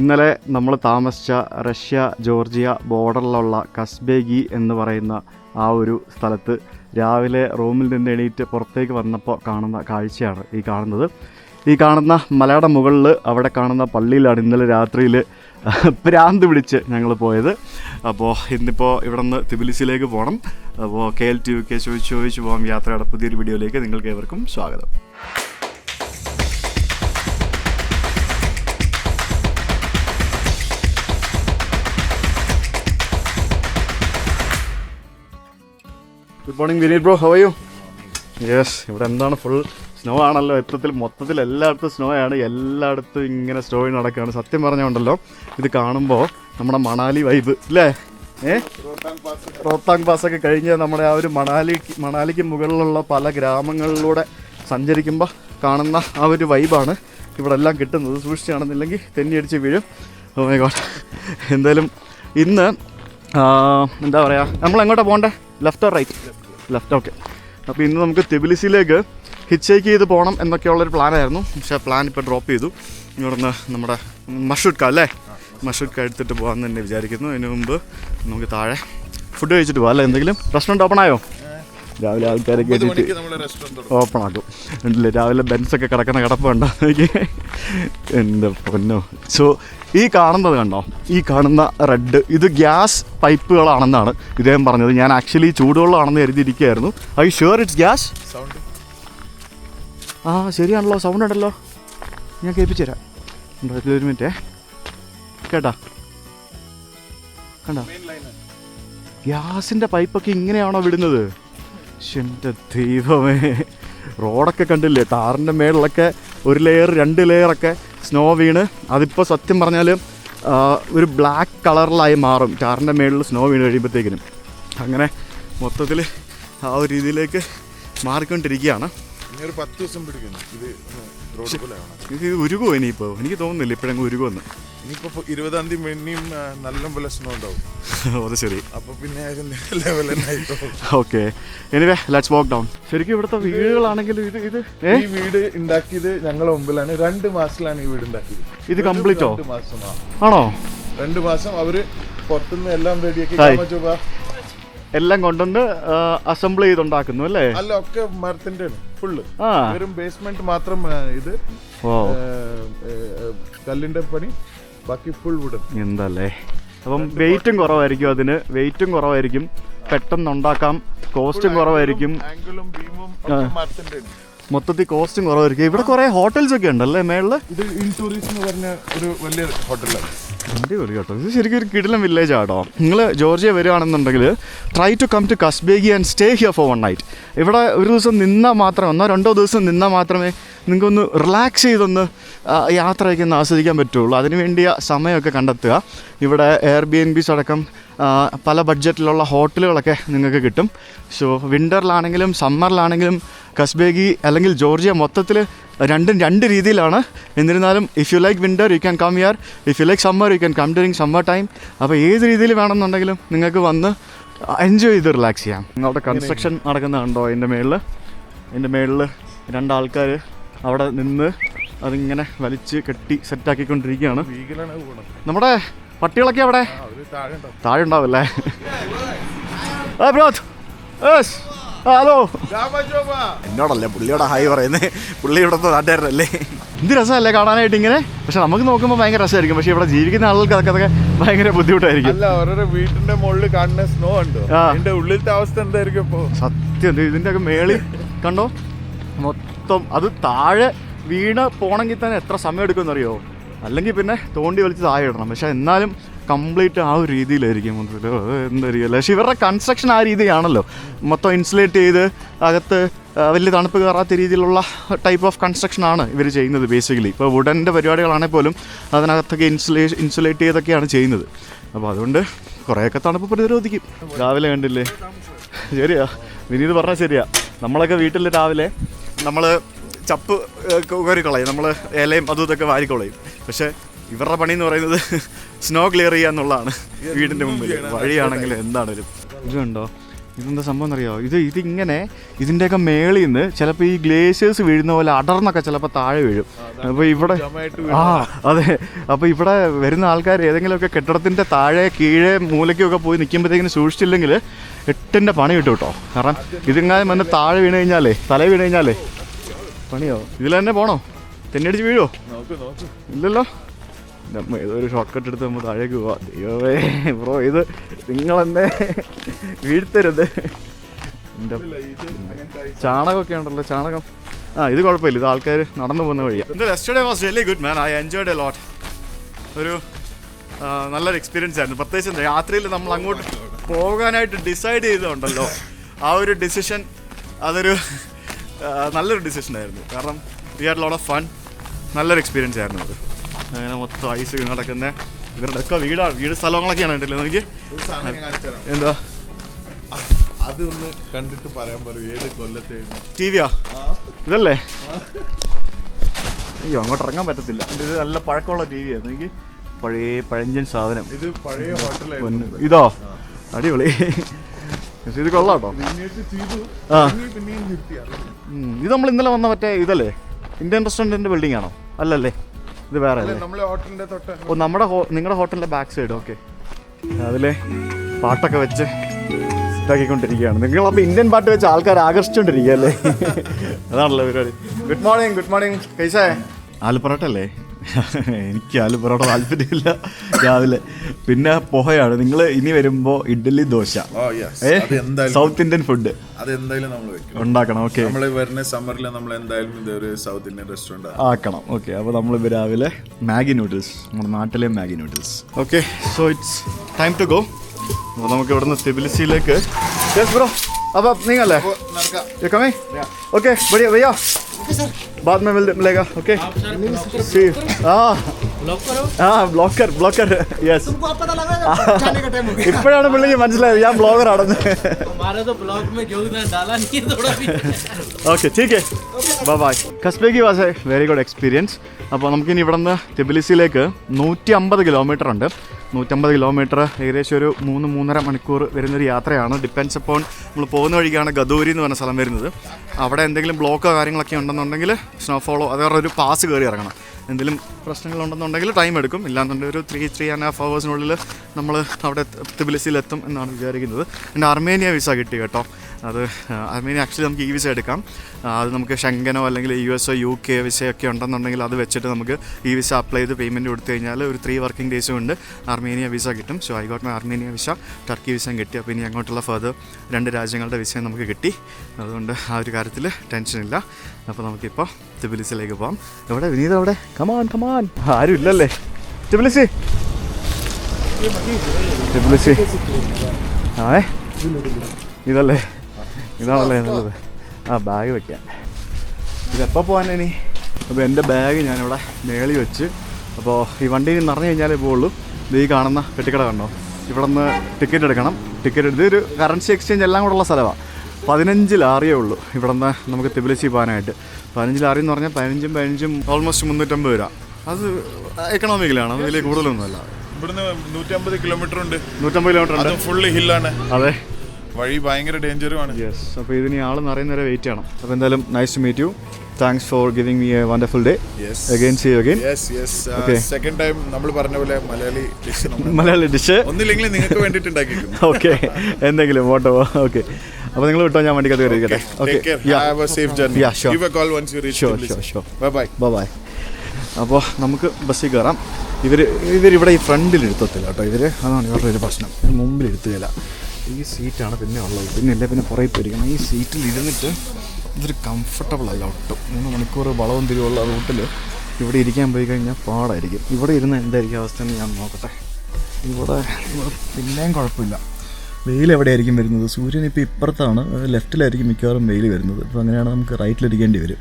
ഇന്നലെ നമ്മൾ താമസിച്ച റഷ്യ ജോർജിയ ബോർഡറിലുള്ള കസ്ബേഗി എന്ന് പറയുന്ന ആ ഒരു സ്ഥലത്ത് രാവിലെ റൂമിൽ നിന്ന് എണീറ്റ് പുറത്തേക്ക് വന്നപ്പോൾ കാണുന്ന കാഴ്ചയാണ് ഈ കാണുന്നത്. ഈ കാണുന്ന മലയുടെ മുകളിൽ അവിടെ കാണുന്ന പള്ളിയിലാണ് ഇന്നലെ രാത്രിയിൽ പ്രാന്ത് പിടിച്ച് ഞങ്ങൾ പോയത്. അപ്പോൾ ഇന്നിപ്പോൾ ഇവിടെ നിന്ന് തിബിലിസിലേക്ക് പോകണം അപ്പോൾ K L T U K ചോദിച്ച് ചോദിച്ച് പോകാം. യാത്രയുടെ പുതിയൊരു വീഡിയോയിലേക്ക് നിങ്ങൾക്ക് ഏവർക്കും സ്വാഗതം. Good morning Vineeth bro how you yes ഇവിടെ എന്താണ് ഫുൾ സ്നോ ആണല്ലോ. എത്തത്തിൽ മൊത്തത്തിൽ എല്ലായിടത്തും സ്നോ ആണ്. എല്ലായിടത്തും ഇങ്ങനെ സ്നോ നടക്കുകയാണ്. സത്യം പറഞ്ഞുകൊണ്ടല്ലോ ഇത് കാണുമ്പോൾ നമ്മുടെ മണാലി വൈബ് അല്ലേ ഏ? റോത്താങ് പാസ് ഒക്കെ കഴിഞ്ഞ് നമ്മുടെ ആ ഒരു മണാലി മണാലിക്ക് മുകളിലുള്ള പല ഗ്രാമങ്ങളിലൂടെ സഞ്ചരിക്കുമ്പോൾ കാണുന്ന ആ ഒരു വൈബാണ് ഇവിടെ എല്ലാം കിട്ടുന്നത്. സൂക്ഷിച്ചാണെന്നില്ലെങ്കിൽ തെന്നിയടിച്ച് വീഴും. ഓ മൈ ഗോഡ് എന്തായാലും ഇന്ന് എന്താ പറയുക നമ്മൾ എങ്ങോട്ടാണ് പോകണ്ടേ left or right left okay അപ്പോൾ ഇന്ന് നമുക്ക് തെബിലിസിയിലേക്ക് ഹിച്ച് ഹൈക്ക് ചെയ്ത് പോകണം എന്നൊക്കെയുള്ളൊരു പ്ലാനായിരുന്നു. പക്ഷേ പ്ലാൻ ഇപ്പോൾ ഡ്രോപ്പ് ചെയ്തു. ഇവിടുന്ന് നമ്മുടെ മഷൂട്ട്ക അല്ലേ? മഷൂട്ട്ക എടുത്തിട്ട് പോകാമെന്ന് തന്നെ വിചാരിക്കുന്നു. അതിന് മുമ്പ് നമുക്ക് താഴെ ഫുഡ് കഴിച്ചിട്ട് പോകാം അല്ലേ എന്തെങ്കിലും? റെസ്റ്റോറന്റ് ഓപ്പൺ ആയോ? രാവിലെ ആൾക്കാരെ കയറ്റിട്ട് ഓപ്പൺ ആക്കും. ഉണ്ടല്ലേ രാവിലെ ബെൻസൊക്കെ കിടക്കുന്ന കിടപ്പുണ്ടോ എനിക്ക് എന്റെ പൊന്നോ. സോ ഈ കാണുന്നത് കണ്ടോ? ഈ കാണുന്ന റെഡ് ഇത് ഗ്യാസ് പൈപ്പുകളാണെന്നാണ് ഇദ്ദേഹം പറഞ്ഞത്. ഞാൻ ആക്ച്വലി ചൂടുവെള്ളമാണെന്ന് കരുതിയിരിക്കുകയായിരുന്നു. I sure it's gas sound ആ ശരിയാണല്ലോ. സൗണ്ട് ഉണ്ടല്ലോ. ഞാൻ കേൾപ്പിച്ചു തരാം ഉണ്ടോ, ഒരു മിനിറ്റേ. കേട്ടാ? കണ്ടോ? ഗ്യാസിന്റെ പൈപ്പൊക്കെ ഇങ്ങനെയാണോ വിടുന്നത്? എന്റെ ദൈവമേ. റോഡൊക്കെ കണ്ടില്ലേ? താറിന്റെ മേളിലൊക്കെ ഒരു ലെയർ രണ്ട് ലെയറൊക്കെ സ്നോ വീണ്. അതിപ്പോൾ സത്യം പറഞ്ഞാൽ ഒരു ബ്ലാക്ക് കളറിലായി മാറും. ടാറിന്റെ മേളിൽ സ്നോ വീണ് കഴിയുമ്പോഴത്തേക്കിനും അങ്ങനെ മൊത്തത്തിൽ ആ ഒരു രീതിയിലേക്ക് മാറിക്കൊണ്ടിരിക്കുകയാണ്. ഇനി ഒരു പത്ത് ദിവസം പിടിക്കുന്നു. ഇത് റോഡ് പോലെ ആണ് ഇത് ഉരുകോ ഇനിയിപ്പോ? എനിക്ക് തോന്നുന്നില്ല ഇപ്പോഴങ്ങ് ഉരുകോന്ന് ഇനിയിപ്പോ ഇരുപതാം തീയതി മെണ്ണിയും നല്ല പോലെ സ്നോ ഉണ്ടാവും. അത് ശരി. അപ്പൊ പിന്നെ level okay. Anyway let's walk down ശരിക്കും ഇവിടുത്തെ വീടുകളാണെങ്കിലും ഇത് ഇത് ഈ വീട് ഉണ്ടാക്കിയത് ഞങ്ങളുടെ മുമ്പിലാണ്. രണ്ട് മാസത്തിലാണ് ഈ വീട് ഉണ്ടാക്കിയത്. ഇത് കംപ്ലീറ്റോ ആണോ? രണ്ട് മാസം അവർ പുറത്തുനിന്ന് എല്ലാം റെഡിയാക്കി എല്ലാം കൊണ്ടുവന്ന് അസംബിൾ ചെയ്തുണ്ടാക്കുന്നു അല്ലേ? അല്ല ഒക്കെ മരത്തിന്റെ ഫുള്ള് വെറും ബേസ്മെന്റ് മാത്രം ഇത്. കല്ലിന്റെ പണി ബാക്കി ഫുൾ വുഡൻ എന്തല്ലേ? അപ്പം വെയിറ്റും കുറവായിരിക്കും അതിന്. വെയിറ്റും കുറവായിരിക്കും. പെട്ടെന്ന് ഉണ്ടാക്കാം. കോസ്റ്റും കുറവായിരിക്കും. മൊത്തത്തിൽ കോസ്റ്റും കുറവായിരിക്കും. ഇവിടെ കുറെ ഹോട്ടൽസ് ഒക്കെ ഉണ്ടല്ലേ മേളിൽ? ഇത് ഇൻ ടൂറിസ്റ്റ് എന്ന് പറഞ്ഞ ഒരു വലിയ ഹോട്ടലാണ് അടിപൊളി കേട്ടോ. ഇത് ശരിക്കും ഒരു കിടിലം വില്ലേജ് ആട്ടോ നിങ്ങൾ ജോർജിയ വരികയാണെന്നുണ്ടെങ്കിൽ try to come to Kazbegi and stay here for one night ഇവിടെ ഒരു ദിവസം നിന്നാൽ മാത്രമേ ഒന്നോ രണ്ടോ ദിവസം നിന്നാൽ മാത്രമേ നിങ്ങൾക്കൊന്ന് റിലാക്സ് ചെയ്തൊന്ന് യാത്രയൊക്കെ ഒന്ന് ആസ്വദിക്കാൻ പറ്റുള്ളൂ. അതിന് വേണ്ടിയ സമയമൊക്കെ കണ്ടെത്തുക. ഇവിടെ എയർ ബി എൻ ബിസ് അടക്കം പല ബഡ്ജറ്റിലുള്ള ഹോട്ടലുകളൊക്കെ നിങ്ങൾക്ക് കിട്ടും. സോ വിന്ററിലാണെങ്കിലും സമ്മറിലാണെങ്കിലും കസ്ബേഗി അല്ലെങ്കിൽ ജോർജിയ മൊത്തത്തിൽ രണ്ടും രണ്ട് രീതിയിലാണ്. എന്നിരുന്നാലും if you like winter you can come here if you like summer you can come during summer time അപ്പോൾ ഏത് രീതിയിൽ വേണമെന്നുണ്ടെങ്കിലും നിങ്ങൾക്ക് വന്ന് എൻജോയ് ചെയ്ത് റിലാക്സ് ചെയ്യാം. നിങ്ങളുടെ കൺസ്ട്രക്ഷൻ നടക്കുന്നുണ്ടോ അതിന്റെ മേളിൽ അതിന്റെ മേളിൽ രണ്ടാൾക്കാർ അവിടെ നിന്ന് അതിങ്ങനെ വലിച്ച് കെട്ടി സെറ്റാക്കിക്കൊണ്ടിരിക്കുകയാണ് നമ്മുടെ പട്ടികളൊക്കെ അവിടെ? ആ ഒരു താഴെ ഉണ്ടാവല്ലേ? ഹലോ. എന്നോടല്ലേ പുള്ളിയോടെ ഹായ് പറയുന്നത് പുള്ളി ഇവിടുത്തെ നാട്ടുകാരനല്ലേ എന്ത് രസമല്ലേ കാണാനായിട്ട് ഇങ്ങനെ? പക്ഷെ നമുക്ക് നോക്കുമ്പോൾ ഭയങ്കര രസമായിരിക്കും. പക്ഷെ ഇവിടെ ജീവിക്കുന്ന ആളുകൾക്ക് അതൊക്കെ അതൊക്കെ ഭയങ്കര ബുദ്ധിമുട്ടായിരിക്കും. അല്ല അവരുടെ വീട്ടിന്റെ മുകളിൽ കാണുന്ന സ്നോ ഉണ്ടോ. അതിന്റെ ഉള്ളിലത്തെ അവസ്ഥ എന്തായിരിക്കും ഇപ്പൊ? സത്യം ഇതിന്റെ ഒക്കെ മേളിൽ കണ്ടോ? മൊത്തം അത് താഴെ വീണ് പോകണമെങ്കിൽ തന്നെ എത്ര സമയം എടുക്കുമെന്ന് അറിയോ അല്ലെങ്കിൽ പിന്നെ തോണ്ടി വലിച്ച് താഴെ ഇടണം. പക്ഷെ എന്നാലും കംപ്ലീറ്റ് ആ ഒരു രീതിയിലായിരിക്കും അത് എന്തായിരിക്കും പക്ഷെ ഇവരുടെ കൺസ്ട്രക്ഷൻ ആ രീതിയാണല്ലോ. മൊത്തം ഇൻസുലേറ്റ് ചെയ്ത് അകത്ത് വലിയ തണുപ്പ് കയറാത്ത രീതിയിലുള്ള ടൈപ്പ് ഓഫ് കൺസ്ട്രക്ഷൻ ആണ് ഇവർ ചെയ്യുന്നത് ബേസിക്കലി ഇപ്പോൾ വുഡന്റെ പരിപാടികളാണെങ്കിൽ പോലും അതിനകത്തൊക്കെ ഇൻസുലേ ഇൻസുലേറ്റ് ചെയ്തൊക്കെയാണ് ചെയ്യുന്നത്. അപ്പോൾ അതുകൊണ്ട് കുറേയൊക്കെ തണുപ്പ് പ്രതിരോധിക്കും. രാവിലെ കണ്ടില്ലേ? ശരിയാ. വിനീത് പറഞ്ഞാൽ ശരിയാ. നമ്മളൊക്കെ വീട്ടിൽ രാവിലെ നമ്മൾ ചപ്പ് കയറി കളയും. നമ്മൾ ഇലയും അതും ഇതൊക്കെ വാരിക്കളയും. പക്ഷേ ഇവരുടെ പണി എന്ന് പറയുന്നത് സ്നോ ക്ലിയർ ചെയ്യുക എന്നുള്ളതാണ്. വീടിന്റെ മുമ്പിൽ വഴിയാണെങ്കിൽ എന്താണെങ്കിലും ഇത് കണ്ടോ ഇതെന്താ സംഭവം എന്നറിയാമോ ഇത് ഇതിങ്ങനെ ഇതിന്റെയൊക്കെ മേളിൽ നിന്ന് ചിലപ്പോൾ ഈ ഗ്ലേഷ്യേഴ്സ് വീഴുന്ന പോലെ അടർന്നൊക്കെ ചിലപ്പോൾ താഴെ വീഴും. അപ്പോൾ ഇവിടെ ആ അതെ. അപ്പോൾ ഇവിടെ വരുന്ന ആൾക്കാർ ഏതെങ്കിലുമൊക്കെ കെട്ടിടത്തിന്റെ താഴെ കീഴെ മൂലയ്ക്കൊക്കെ പോയി നിൽക്കുമ്പോഴത്തേക്കിനും സൂക്ഷിച്ചില്ലെങ്കിൽ എട്ടിന്റെ പണി കിട്ടും കേട്ടോ. കാരണം ഇതിങ്ങനെ വന്ന് താഴെ വീണ് കഴിഞ്ഞാലേ തല വീണ് കഴിഞ്ഞാലേ. പണിയോ? ഇതിൽ തന്നെ പോണോ? തെന്നടിച്ച് വീഴോ നോക്ക് നമ്മ ഏതൊരു ഷോർട്ട് കട്ട് എടുത്ത് നമ്മൾ താഴേക്ക് പോവാ. ദൈവമേ ബ്രോ ഇത് നിങ്ങളെന്നെ വീഴ്ത്തരുത്. എന്റെ ചാണകമൊക്കെ ഉണ്ടല്ലോ ചാണകം. ആ ഇത് കുഴപ്പമില്ല. ഇത് ആൾക്കാർ നടന്നു പോകുന്ന വഴിയാണ് yesterday was really good man I enjoyed a lot ഒരു നല്ലൊരു എക്സ്പീരിയൻസ് ആയിരുന്നു. പ്രത്യേകിച്ച് എന്താ, രാത്രിയിൽ നമ്മൾ അങ്ങോട്ട് പോകാനായിട്ട് ഡിസൈഡ് ചെയ്തുണ്ടല്ലോ ആ ഒരു ഡിസിഷൻ അതൊരു നല്ലൊരു ഡിസിഷൻ ആയിരുന്നു. കാരണം we are lot of fun നല്ലൊരു എക്സ്പീരിയൻസ് ആയിരുന്നു അത്. അങ്ങനെ മൊത്തം ഐസ് നടക്കുന്ന. ഇവരുടെ ഒക്കെ വീടാണ് വീട് സ്ഥലങ്ങളൊക്കെയാണ് ഉണ്ടല്ലോ എനിക്ക്. എന്താ? അതൊന്ന് കണ്ടിട്ട് പറയാൻ പറയൂ ഏത് കൊല്ലത്തെ ടി വിയാ? ഇതല്ലേ? അയ്യോ അങ്ങോട്ട് ഇറങ്ങാൻ പറ്റത്തില്ല. ഇത് നല്ല പഴക്കമുള്ള ടി വി ആയിരുന്നു എനിക്ക് പഴയ പഴഞ്ചൻ സാധനം. ഇത് പഴയ ഹോട്ടലായിരുന്നു. ഇതോ? അടിപൊളി. ഇത് കൊള്ളാട്ടോ ആ. ഇത് നമ്മൾ ഇന്നലെ വന്ന മറ്റേ ഇതല്ലേ? ഇന്ത്യൻ റെസ്റ്റോറന്റിന്റെ ബിൽഡിംഗ് ആണോ? അല്ലല്ലേ? ഇത് വേറെ ഹോട്ടലിന്റെ ഓ നമ്മുടെ നിങ്ങളുടെ ഹോട്ടലിന്റെ ബാക്ക് സൈഡ് ഓക്കെ അതിലെ പാട്ടൊക്കെ വെച്ച് ഇതാക്കിക്കൊണ്ടിരിക്കുകയാണ്. നിങ്ങൾ അപ്പോൾ ഇന്ത്യൻ പാട്ട് വെച്ച് ആൾക്കാർ ആകർഷിച്ചുകൊണ്ടിരിക്കുകയല്ലേ അതാണല്ലോ പരിപാടി. ഗുഡ് മോർണിംഗ് ഗുഡ് മോർണിംഗ് കൈസേ? ആലു അല്ലേ എനിക്ക് ആലു പൊറോട്ട താല്പര്യമില്ല. രാവിലെ. പിന്നെ പൊഹയാണ് നിങ്ങൾ ഇനി വരുമ്പോ idli dosa. South Indian food നമ്മൾ ഉണ്ടാക്കണം നമ്മൾ സമ്മറിൽ നമ്മൾ എന്തായാലും സൗത്ത് ഇന്ത്യൻ ആക്കണം ഓക്കെ അപ്പോൾ നമ്മൾ രാവിലെ മാഗി നൂഡിൽസ് നമ്മുടെ നാട്ടിലെ Maggi noodles okay so it's time to go അപ്പൊ നമുക്ക് ഇവിടുന്ന് തിബിലിസിയിലേക്ക് ബ്രോ അപ്പോൾ നീങ്ങല്ലേ ഓക്കെ ബഡിയ बाद में मिल मिलेगा ओके सी हाँ हाँ ബ്ലോക്കർ ബ്ലോക്കർ യെസ് तुमको अब पता लगा जाने का टाइम हो गया ഇപ്പോഴാണ് പുള്ളിക്ക് മനസ്സിലായത് ഞാൻ ബ്ലോഗർ ആണെന്ന് हमारे तो ब्लॉग में योगदान डाला नहीं है थोड़ा भी okay teak bye bye Kazbek was a very good experience അപ്പോൾ നമുക്കിനി ഇവിടെ നിന്ന് തിബിലിസിയിലേക്ക് നൂറ്റി അമ്പത് കിലോമീറ്റർ ഉണ്ട് നൂറ്റമ്പത് കിലോമീറ്റർ ഏകദേശം ഒരു മൂന്ന് മൂന്നര മണിക്കൂർ വരുന്നൊരു യാത്രയാണ്. ഡിപ്പെൻസ് അപ്പോൺ നമ്മൾ പോകുന്ന വഴിക്കാണ് ഗദൂരി എന്ന് പറഞ്ഞ സ്ഥലം വരുന്നത്. അവിടെ എന്തെങ്കിലും ബ്ലോക്കോ കാര്യങ്ങളൊക്കെ ഉണ്ടെന്നുണ്ടെങ്കിൽ സ്നോഫോളോ അതേറെ ഒരു പാസ് കയറി ഇറങ്ങണം. എന്തെങ്കിലും പ്രശ്നങ്ങളുണ്ടെന്നുണ്ടെങ്കിൽ ടൈം എടുക്കും. ഇല്ലാന്നുണ്ടെങ്കിൽ ഒരു ത്രീ ത്രീ ആൻഡ് ഹാഫ് ഹവേഴ്സിനുള്ളിൽ നമ്മൾ അവിടെ തിബിലിസിയിലെത്തും എന്നാണ് വിചാരിക്കുന്നത്. എന്റെ അർമേനിയ വിസ കിട്ടി കേട്ടോ. അത് ഐ മീൻ ആക്ച്വലി നമുക്ക് ഈ വിസ എടുക്കാം. അത് നമുക്ക് ഷെങ്കനോ അല്ലെങ്കിൽ യു എസ് യു കെ വിസയൊക്കെ ഉണ്ടെന്നുണ്ടെങ്കിൽ അത് വെച്ചിട്ട് നമുക്ക് ഈ വിസ അപ്ലൈ ചെയ്ത് പേയ്മെന്റ് കൊടുത്തു കഴിഞ്ഞാൽ ഒരു ത്രീ വർക്കിംഗ് ഡേയ്സ് കൊണ്ട് അർമേനിയ വിസ കിട്ടും. So I got my Armenia visa Turkey വിസയും കിട്ടി. അപ്പോൾ ഇനി അങ്ങോട്ടുള്ള ഫർദർ രണ്ട് രാജ്യങ്ങളുടെ വിസയും നമുക്ക് കിട്ടി. അതുകൊണ്ട് ആ ഒരു കാര്യത്തിൽ ടെൻഷനില്ല അപ്പോൾ നമുക്കിപ്പോൾ തിബിലിസിലേക്ക് പോകാം എവിടെ? വിനീത അവിടെ? കമാൻ കമാൻ ആരും ഇല്ലല്ലേ? തിബിലിസി തിബിലിസി ആ ഏ? ഇതല്ലേ? ഇതാണല്ലേ നല്ലത്. ആ ബാഗ് വെക്കാം. ഇതെപ്പോൾ പോകാൻ ഇനി? അപ്പോൾ എന്റെ ബാഗ് ഞാനിവിടെ മേളി വെച്ച്. അപ്പോൾ ഈ വണ്ടി നിറഞ്ഞു കഴിഞ്ഞാലേ പോവുള്ളൂ. ഇത് ഈ കാണുന്ന പെട്ടിക്കട കണ്ടോ? ഇവിടെ നിന്ന് ടിക്കറ്റ് എടുക്കണം. ടിക്കറ്റ് എടുത്ത് ഒരു കറൻസി എക്സ്ചേഞ്ച് എല്ലാം കൂടെ ഉള്ള സ്ഥലമാണ് പതിനഞ്ച് ലാറിയേ ഉള്ളൂ ഇവിടെ നിന്ന് നമുക്ക് തിബിലിസി പോകാനായിട്ട്. പതിനഞ്ച് ലാറി എന്ന് പറഞ്ഞാൽ പതിനഞ്ചും പതിനഞ്ചും ഓൾമോസ്റ്റ് മുന്നൂറ്റമ്പത് രൂപ. അത് എക്കണോമിക്കലാണ് അത് വലിയ കൂടുതലൊന്നുമല്ല. ഇവിടുന്ന് നൂറ്റമ്പത് കിലോമീറ്റർ ഉണ്ട്. നൂറ്റമ്പത് കിലോമീറ്റർ ഉണ്ട്. അതും ഫുള്ള് ഹില്ലാണ് അതെ. വഴി ഭയങ്കര ഡേഞ്ചറുമാണ്. യെസ് അപ്പോൾ ഇതിന് ആൾ നിറയുന്നവരെ വെയിറ്റ് ചെയ്യണം. അപ്പോൾ എന്തായാലും nice to meet you thanks for giving me a wonderful day. Again see again yes yes second time നമ്മൾ പറഞ്ഞ പോലെ മലയാളി ഡിഷ് നമ്മൾ മലയാളി ഡിഷ് ഒന്നില്ലെങ്കിൽ നിങ്ങൾക്ക് വേണ്ടിയിട്ട് ഓക്കെ എന്തെങ്കിലും ഓട്ടോ ഓക്കെ അപ്പോൾ നിങ്ങൾ വിട്ടോ ഞാൻ വണ്ടിക്കകത്ത് കയറിയിരിക്കട്ടെ okay Have a safe journey. Yeah, give a call once you reach show show show bye bye bye. Bye അപ്പോൾ നമുക്ക് ബസ്സിൽ കയറാം ഇവർ ഇവരിവിടെ ഈ ഫ്രണ്ടിൽ ഇരുത്തത്തില്ല കേട്ടോ. ഇവർ അതാണ് ഇവരുടെ ഒരു പ്രശ്നം. മുമ്പിൽ ഇരുത്തുകയില്ല. ഈ സീറ്റാണ് പിന്നെ ഉള്ളത്. പിന്നെ ഇല്ല പിന്നെ കുറേ പോയിരിക്കണം ഈ സീറ്റിൽ ഇരുന്നിട്ട് ഇതൊരു കംഫർട്ടബിൾ അല്ല ഒട്ടും. മൂന്ന് മണിക്കൂർ വളവും തിരിവുള്ള റൂട്ടിൽ ഇവിടെ ഇരിക്കാൻ പോയി കഴിഞ്ഞാൽ പാടായിരിക്കും. ഇവിടെ ഇരുന്ന് എന്തായിരിക്കും അവസ്ഥ എന്ന് ഞാൻ നോക്കട്ടെ. ഇവിടെ പിന്നെയും കുഴപ്പമില്ല. വെയിൽ എവിടെയായിരിക്കും വരുന്നത്? സൂര്യൻ ഇപ്പോൾ ഇപ്പുറത്താണ്. ലെഫ്റ്റിലായിരിക്കും മിക്കവാറും വെയിൽ വരുന്നത്. അപ്പോൾ അങ്ങനെയാണ് നമുക്ക് റൈറ്റിലിരിക്കേണ്ടി വരും.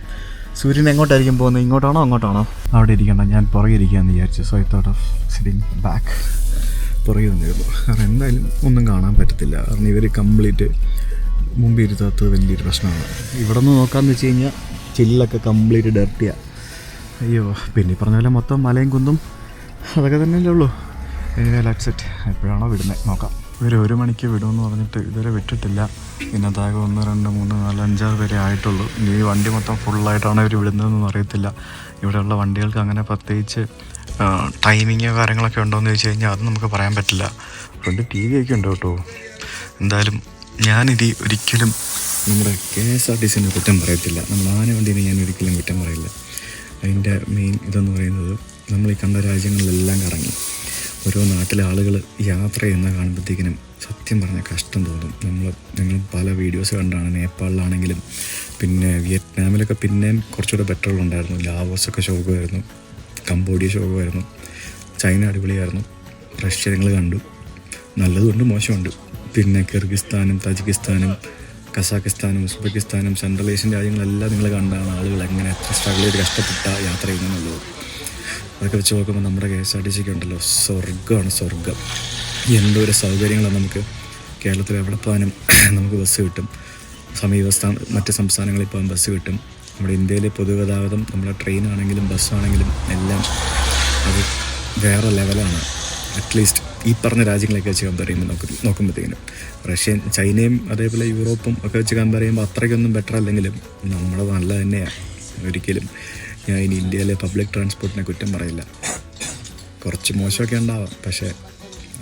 സൂര്യൻ എങ്ങോട്ടായിരിക്കും പോകുന്നത്? ഇങ്ങോട്ടാണോ അങ്ങോട്ടാണോ? അവിടെ ഇരിക്കണ്ട. ഞാൻ പുറകെ ഇരിക്കാമെന്ന് വിചാരിച്ചു. So I thought of sitting back പുറകെ നിന്നിരുന്നു കാരണം എന്തായാലും ഒന്നും കാണാൻ പറ്റത്തില്ല. കാരണം ഇവർ കംപ്ലീറ്റ് മുമ്പ് ഇരുത്താത്തത് വലിയൊരു പ്രശ്നമാണ്. ഇവിടെ നിന്ന് നോക്കാമെന്ന് വെച്ച് കഴിഞ്ഞാൽ ചില്ലൊക്കെ കംപ്ലീറ്റ് ഡർട്ടിയാണ് അയ്യോ പിന്നെ പറഞ്ഞ പോലെ മൊത്തം മലയും കുന്നും അതൊക്കെ തന്നെയല്ലേ ഉള്ളൂ. എനിവേ ലെറ്റ് സെറ്റ് എപ്പോഴാണോ വിടുന്നത് നോക്കാം. ഇവർ ഒരു മണിക്ക് വിടുമെന്ന് പറഞ്ഞിട്ട് ഇതുവരെ വിട്ടിട്ടില്ല. ഇന്നത്താകെ ഒന്ന് രണ്ട് മൂന്ന് നാല് അഞ്ചാറ് വരെ ആയിട്ടുള്ളൂ. ഇനി ഈ വണ്ടി മൊത്തം ഫുള്ളായിട്ടാണ് ഇവർ വിടുന്നതെന്നൊന്നും അറിയത്തില്ല. ഇവിടെയുള്ള വണ്ടികൾക്ക് അങ്ങനെ പ്രത്യേകിച്ച് ടൈമിങ്ങോ കാര്യങ്ങളൊക്കെ ഉണ്ടോയെന്ന് ചോദിച്ചു കഴിഞ്ഞാൽ അത് നമുക്ക് പറയാൻ പറ്റില്ല. ഫ്രണ്ട് ടി വി ഒക്കെ ഉണ്ട് കേട്ടോ. എന്തായാലും ഞാനിത് ഒരിക്കലും നമ്മുടെ കെ എസ് ആർ ടി സിനെ കുറ്റം പറയത്തില്ല. നമ്മൾ ആന വണ്ടീനെ ഞാൻ ഒരിക്കലും കുറ്റം പറയില്ല. അതിന്റെ മെയിൻ ഇതെന്ന് പറയുന്നത് നമ്മൾ ഈ കണ്ട രാജ്യങ്ങളിലെല്ലാം കറങ്ങി. ഓരോ നാട്ടിലെ ആളുകൾ യാത്ര ചെയ്യുന്ന കാണുമ്പോഴത്തേക്കിനും സത്യം പറഞ്ഞ കഷ്ടം തോന്നും. നമ്മൾ ഞങ്ങൾ പല വീഡിയോസ് കണ്ടാണ്. നേപ്പാളിലാണെങ്കിലും പിന്നെ വിയറ്റ്നാമിലൊക്കെ പിന്നെയും കുറച്ചുകൂടെ ബെറ്റർ ഉണ്ടായിരുന്നു. ലാവോസൊക്കെ ശോകമായിരുന്നു കംബോഡിയ ശോകമായിരുന്നു ചൈന അടിപൊളിയായിരുന്നു. റഷ്യ ഞങ്ങൾ കണ്ടു. നല്ലതുണ്ട് മോശമുണ്ട്. പിന്നെ കിർഗിസ്ഥാനും താജിക്കിസ്ഥാനും കസാക്കിസ്ഥാനും ഉസ്ബെക്കിസ്ഥാനും സെൻട്രൽ ഏഷ്യൻ രാജ്യങ്ങളെല്ലാം നിങ്ങൾ കണ്ടാണ് ആളുകൾ എങ്ങനെ എത്ര സ്ട്രഗിൾ ചെയ്ത് കഷ്ടപ്പെട്ട യാത്ര ചെയ്യുന്നുള്ളത്. അതൊക്കെ വെച്ച് നോക്കുമ്പോൾ നമ്മുടെ കെ എസ് ആർ ടി സിക്ക് ഉണ്ടല്ലോ സ്വർഗമാണ് സ്വർഗം എന്തോ ഒരു സൗകര്യങ്ങളാണ് നമുക്ക് കേരളത്തിൽ എവിടെ പോകാനും നമുക്ക് ബസ് കിട്ടും. സമീപസ്ഥാന മറ്റ് സംസ്ഥാനങ്ങളിൽ പോകാൻ ബസ് കിട്ടും. നമ്മുടെ ഇന്ത്യയിലെ പൊതുഗതാഗതം നമ്മുടെ ട്രെയിൻ ട്രെയിനാണെങ്കിലും ബസ്സാണെങ്കിലും എല്ലാം അത് വേറെ ലെവലാണ്. അറ്റ്ലീസ്റ്റ് ഈ പറഞ്ഞ രാജ്യങ്ങളൊക്കെ വെച്ച് കമ്പയർ ചെയ്യുമ്പോൾ നോക്കും നോക്കുമ്പോഴത്തേക്കിനും. റഷ്യൻ ചൈനയും അതേപോലെ യൂറോപ്പും ഒക്കെ വെച്ച് കമ്പയർ ചെയ്യുമ്പോൾ അത്രയ്ക്കൊന്നും ബെറ്റർ അല്ലെങ്കിലും നമ്മുടെ നല്ല തന്നെയാണ് ഒരിക്കലും ഞാൻ ഇനി ഇന്ത്യയിലെ പബ്ലിക് ട്രാൻസ്പോർട്ടിനെ കുറ്റം പറയില്ല. കുറച്ച് മോശമൊക്കെ ഉണ്ടാവാം പക്ഷേ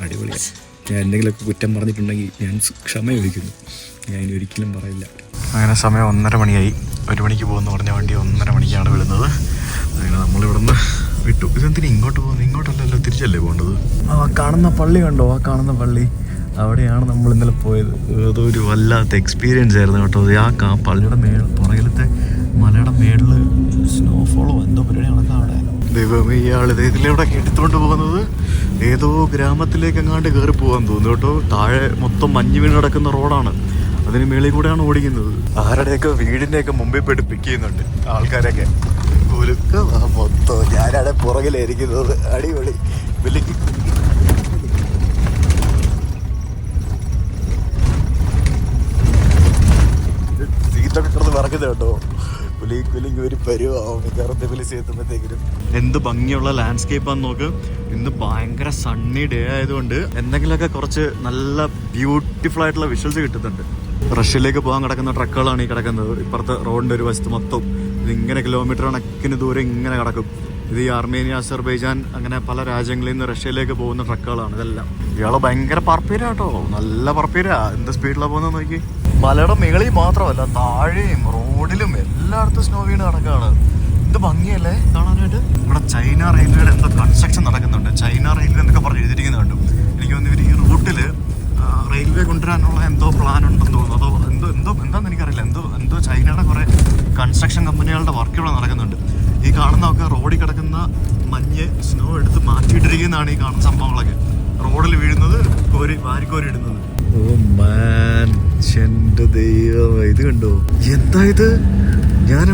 അടിപൊളിയാണ് ഞാൻ എന്തെങ്കിലുമൊക്കെ കുറ്റം പറഞ്ഞിട്ടുണ്ടെങ്കിൽ ഞാൻ ക്ഷമ ചോദിക്കുന്നു ഞാൻ ഇനി ഒരിക്കലും പറയില്ല. അങ്ങനെ സമയം ഒന്നര മണിയായി. ഒരു മണിക്ക് പോകുന്ന പറഞ്ഞ വണ്ടി ഒന്നര മണിക്കാണ് വിടുന്നത്. അങ്ങനെ നമ്മളിവിടുന്ന് വിട്ടു. ഇതെന്തിനും ഇങ്ങോട്ട് പോകുന്നത്? ഇങ്ങോട്ടല്ലല്ലോ തിരിച്ചല്ലേ പോകേണ്ടത്? ആ കാണുന്ന പള്ളി കണ്ടോ? ആ കാണുന്ന പള്ളി. അവിടെയാണ് നമ്മൾ ഇന്നലെ പോയത്. അതൊരു വല്ലാത്ത എക്സ്പീരിയൻസ് ആയിരുന്നു കേട്ടോ ആ കാ പള്ളിയുടെ മേൾ പുറകിലത്തെ മലയുടെ മേളിൽ സ്നോഫോളോ എന്തോ പരിപാടി നടക്കാം അവിടെ. ദൈവമേ ഇയാൾ ഇതിലൂടെ എടുത്തുകൊണ്ട് പോകുന്നത്? ഏതോ ഗ്രാമത്തിലേക്ക് എങ്ങാണ്ട് കയറി പോകാൻ തോന്നുന്നു കേട്ടോ. താഴെ മൊത്തം മഞ്ഞ് വീണ് കിടക്കുന്ന റോഡാണ്. അതിന് മേളിൽ കൂടെയാണ് ഓടിക്കുന്നത്. ആരുടെയൊക്കെ വീടിന്റെയൊക്കെ മുമ്പിൽ പോയിട്ട് പിക്ക് ചെയ്യുന്നുണ്ട്. ആൾക്കാരൊക്കെ കുലുക്കമാ മൊത്തം. ഞാനവിടെ പുറകിലായിരിക്കുന്നത് അടിപൊളി. വലിയ സീറ്റൊക്കെ കിടന്ന് പറക്കുന്നത് കേട്ടോ. ഒരു പരുവാവും എത്തുമ്പോഴത്തേക്കിനും. എന്ത് ഭംഗിയുള്ള ലാൻഡ്സ്കേപ്പാന്ന് നോക്ക്. ഇന്ന് ഭയങ്കര സണ്ണി ഡേ ആയതുകൊണ്ട് എന്തെങ്കിലുമൊക്കെ കുറച്ച് നല്ല ബ്യൂട്ടിഫുൾ ആയിട്ടുള്ള വിഷ്വൽസ് കിട്ടുന്നുണ്ട്. റഷ്യയിലേക്ക് പോകാൻ കിടക്കുന്ന ട്രക്കുകളാണ് ഈ കിടക്കുന്നത്. ഇപ്പുറത്തെ റോഡിന്റെ ഒരു വശത്ത് മൊത്തം ഇതിങ്ങനെ കിലോമീറ്റർ കണക്കിന് ദൂരം ഇങ്ങനെ കിടക്കും. ഇത് ഈ അർമേനിയ അസർബൈജാൻ അങ്ങനെ പല രാജ്യങ്ങളിൽ നിന്ന് റഷ്യയിലേക്ക് പോകുന്ന ട്രക്കുകളാണ് ഇതെല്ലാം. ഇയാൾ ഭയങ്കര പറപ്പീര കേട്ടോ നല്ല പറപ്പീര. എന്ത് സ്പീഡിലാണ് പോകുന്നത് നോക്കി. മലയുടെ മുകളിൽ മാത്രമല്ല താഴെയും റോഡിലും എല്ലായിടത്തും സ്നോ വീണ് കിടക്കുകയാണ് ഇത് ഭംഗിയല്ലേ? കാണാനായിട്ട്. ഇവിടെ ചൈന റെയിൽവേയുടെ എന്തോ കൺസ്ട്രക്ഷൻ നടക്കുന്നുണ്ട്. ചൈന റെയിൽവേ എന്നൊക്കെ പറഞ്ഞ് എഴുതിയിരിക്കുന്നുണ്ട് എനിക്ക് തോന്നുന്നു ഇവർ ഈ റൂട്ടിൽ ആ, റെയിൽവേ കൊണ്ടുവരാനുള്ള എന്തോ പ്ലാൻ ഉണ്ടെന്ന് തോന്നുന്നു. അതോ എന്തോ എന്തോ എന്താണെന്ന് എനിക്കറിയില്ല. എന്തോ എന്തോ ചൈനയുടെ കുറേ കൺസ്ട്രക്ഷൻ കമ്പനികളുടെ വർക്ക് ഇവിടെ നടക്കുന്നുണ്ട്. ഈ കാണുന്നതൊക്കെ റോഡിൽ കിടക്കുന്ന മഞ്ഞ് സ്നോ എടുത്ത് മാറ്റിയിട്ടിരിക്കുന്നതാണ് ഈ കാണുന്ന സംഭവങ്ങളൊക്കെ. റോഡിൽ വീഴുന്നത് കോരി വാരിക്കോരി ഇടുന്നത്. ഓ മാൻ എന്റെ ദൈവം ഇത് കണ്ടോ? എന്താ ഇത്? ഞാൻ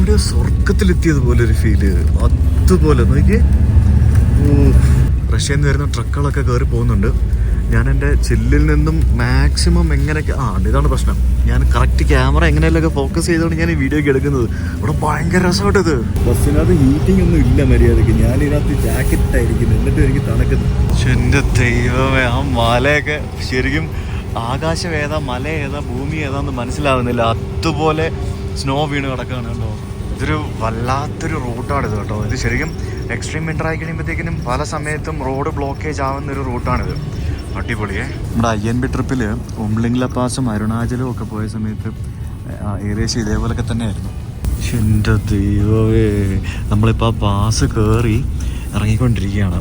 പോലെ ഒരു ഫീൽ അതുപോലെ നോക്കിയേ. ഓ റഷ്യയിൽ നിന്ന് വരുന്ന ട്രക്കുകളൊക്കെ കയറി പോകുന്നുണ്ട്. ഞാൻ എന്റെ ചില്ലിൽ നിന്നും മാക്സിമം എങ്ങനെയൊക്കെ ആ ഇതാണ് പ്രശ്നം. ഞാൻ കറക്റ്റ് ക്യാമറ എങ്ങനെയല്ലൊക്കെ ഫോക്കസ് ചെയ്തുകൊണ്ട് ഞാൻ ഈ വീഡിയോ ഒക്കെ എടുക്കുന്നത്. ഇവിടെ ഭയങ്കര രസമായിട്ട് ഇത്. ബസ്സിനകത്ത് ഹീറ്റിംഗ് ഒന്നും ഇല്ല മര്യാദയ്ക്ക് ഞാൻ ഇതിനകത്ത് ജാക്കറ്റ് ആയിരിക്കുന്നു. എന്നിട്ട് എനിക്ക് തണുക്കുന്നു. എന്റെ ദൈവമേ ആ മലയൊക്കെ ശരിക്കും ആകാശം ഏതാ മല ഏതാ ഭൂമി ഏതാന്ന് മനസ്സിലാവുന്നില്ല. അതുപോലെ സ്നോ വീണ് കിടക്കുകയാണ് കേട്ടോ ഇതൊരു വല്ലാത്തൊരു റൂട്ടാണ് ഇത് കേട്ടോ. ഇത് ശരിക്കും എക്സ്ട്രീം വിന്റർ ആയി കഴിയുമ്പോഴത്തേക്കിനും പല സമയത്തും റോഡ് ബ്ലോക്കേജ് ആവുന്ന ഒരു റൂട്ടാണിത് അടിപൊളിയേ. നമ്മുടെ അയ്യൻ എൻ ബി ട്രിപ്പിൽ ഉംലിംഗ്ല പാസും അരുണാചലും ഒക്കെ പോയ സമയത്ത് ഏകദേശം ഇതേപോലൊക്കെ തന്നെയായിരുന്നു. ആയിരുന്നു എന്റെ ദൈവമേ നമ്മളിപ്പോൾ ആ പാസ് കയറി ഇറങ്ങിക്കൊണ്ടിരിക്കുകയാണ്.